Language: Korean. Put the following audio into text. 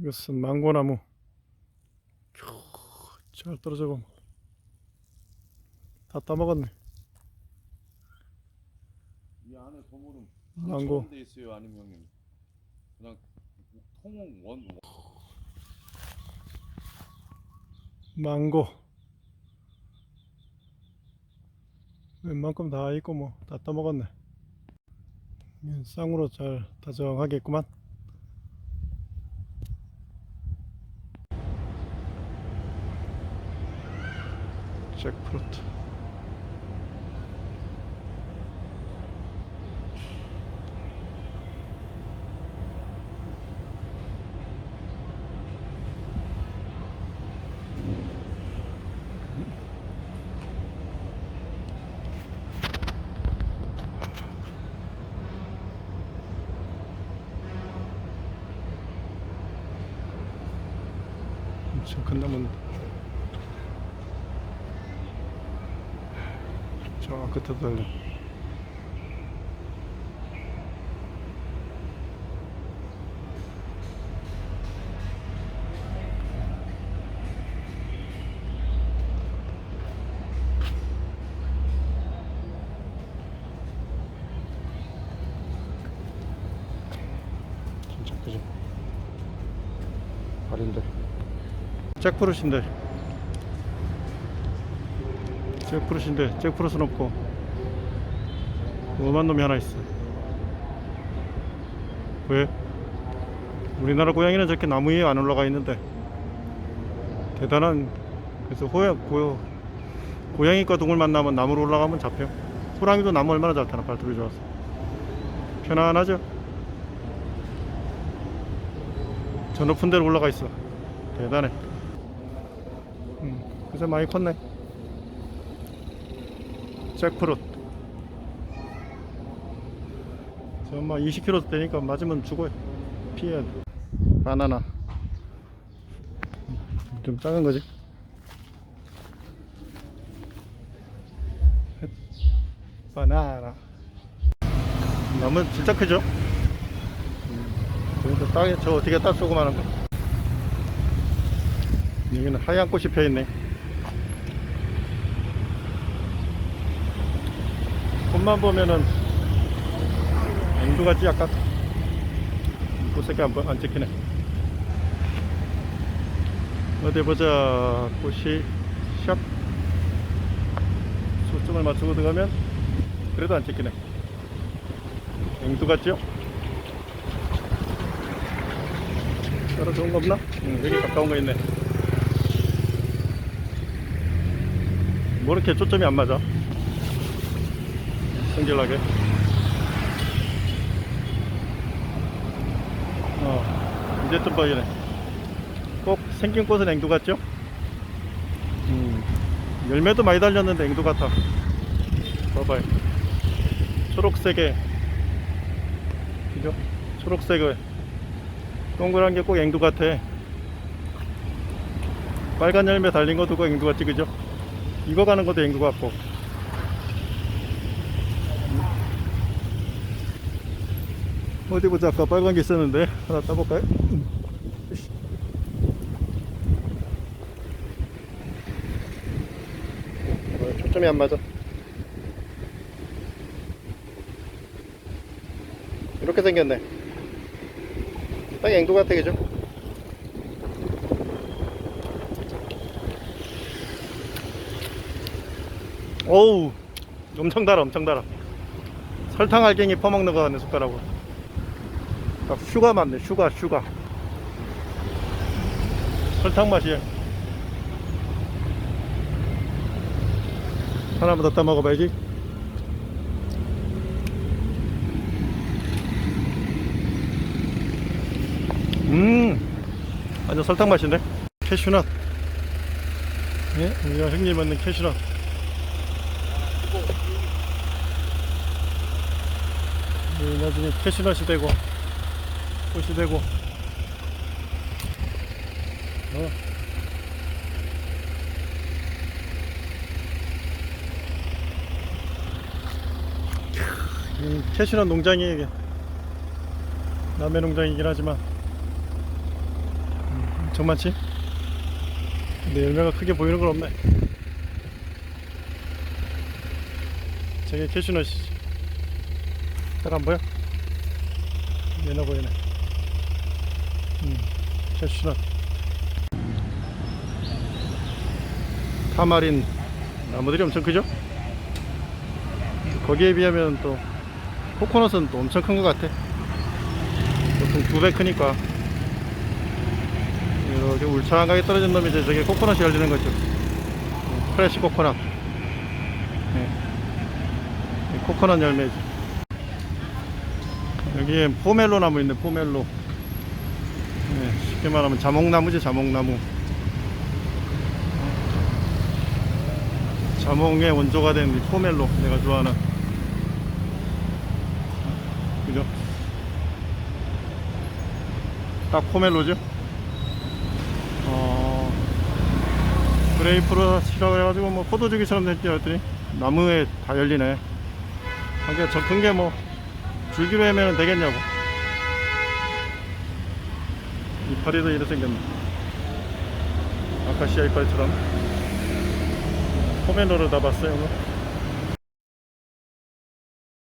이것은 망고나무. 캬, 잘 떨어져고. 다 따먹었네. 이 안에 도물은 망고. 돼 있어요 아니면 형님 그냥 통원 원 망고. 웬만큼 다 있고 뭐 다 따먹었네. 이 쌍으로 잘 다정하겠구만. 잭프루트. 큰 나무 저 끝에 달려 잭프루트인데 잭프루트인데 잭프루트는 없고 오만 놈이 하나 있어 왜? 우리나라 고양이는 저렇게 나무 위에 안 올라가 있는데 대단한 그래서 호야, 고, 고양이과 동물 만나면 나무로 올라가면 잡혀 호랑이도 나무 얼마나 잘 타나 발톱이 좋아서 편안하죠? 저 높은 데로 올라가 있어 대단해 음, 그새 많이 컸네. 잭프룻. 저마 20kg 되니까 맞으면 죽어요. 피해야 돼. 바나나. 음, 좀 작은 거지. 헷. 바나나. 나무 진짜 크죠? 음, 저기서 땅에 저 어떻게 따 조그마한 거. 여기는 하얀 꽃이 펴 있네. 꽃만 보면은 앵두 같지 약간. 꽃색이 안, 보- 안 찍히네. 어디 보자. 꽃이 샵. 초점을 맞추고 들어가면 그래도 안 찍히네. 앵두 같죠? 따로 좋은 거 없나? 응, 여기 가까운 거 있네. 뭐 이렇게 초점이 안 맞아? 성질나게. 어, 이제 좀 보이네. 꼭 생긴 꽃은 앵두 같죠? 음, 열매도 많이 달렸는데 앵두 같아. 봐봐요. 초록색에, 그죠? 초록색에 동그란 게 꼭 앵두 같아. 빨간 열매 달린 것도 꼭 앵두 같지, 그죠? 익어가는 것도 앵두 같고. 어디 보자. 아까 빨간 게 있었는데. 하나 따볼까요? 어, 초점이 안 맞아. 이렇게 생겼네. 딱 앵두 같아, 그죠? 어우 엄청 달아 엄청 달아 설탕 알갱이 퍼먹는 거 같네 숟가락으로 딱 슈가 맞네 슈가 슈가. 설탕 맛이야. 하나만 더 따먹어봐야지. 음 완전 설탕 맛인데? 캐슈넛. 예? 우리가 형님 먹는 캐슈넛. 이 나중에 캐시넛이 되고 꽃이 되고 어. 이 캐시넛 농장이 남의 농장이긴 하지만 엄청 많지? 근데 열매가 크게 보이는 건 없네. 저게 캐슈넛이지. 잘 안 보여? 얘나 보이네. 음, 캐슈넛. 타마린 나무들이 엄청 크죠? 거기에 비하면 또 코코넛은 또 엄청 큰 것 같아. 보통 두 배 크니까. 이렇게 울창하게 떨어진 놈이 이제 저게 코코넛이 열리는 거죠. 음, 프레시 코코넛. 네. 이 코코넛 열매지. 여기에 포멜로 나무 있네, 포멜로. 네, 쉽게 말하면 자몽나무지, 자몽나무. 자몽의 원조가 된이 포멜로, 내가 좋아하는. 그죠? 딱 포멜로죠? 어, 그레이프루트라고 해가지고 뭐 포도주기처럼 됐지 했더니 나무에 다 열리네. 하기가 저큰 게 뭐 줄기로 해면 되겠냐고. 이파리도 이래 생겼네. 아카시아 이파리처럼 포멜로를 다 봤어요. 뭐.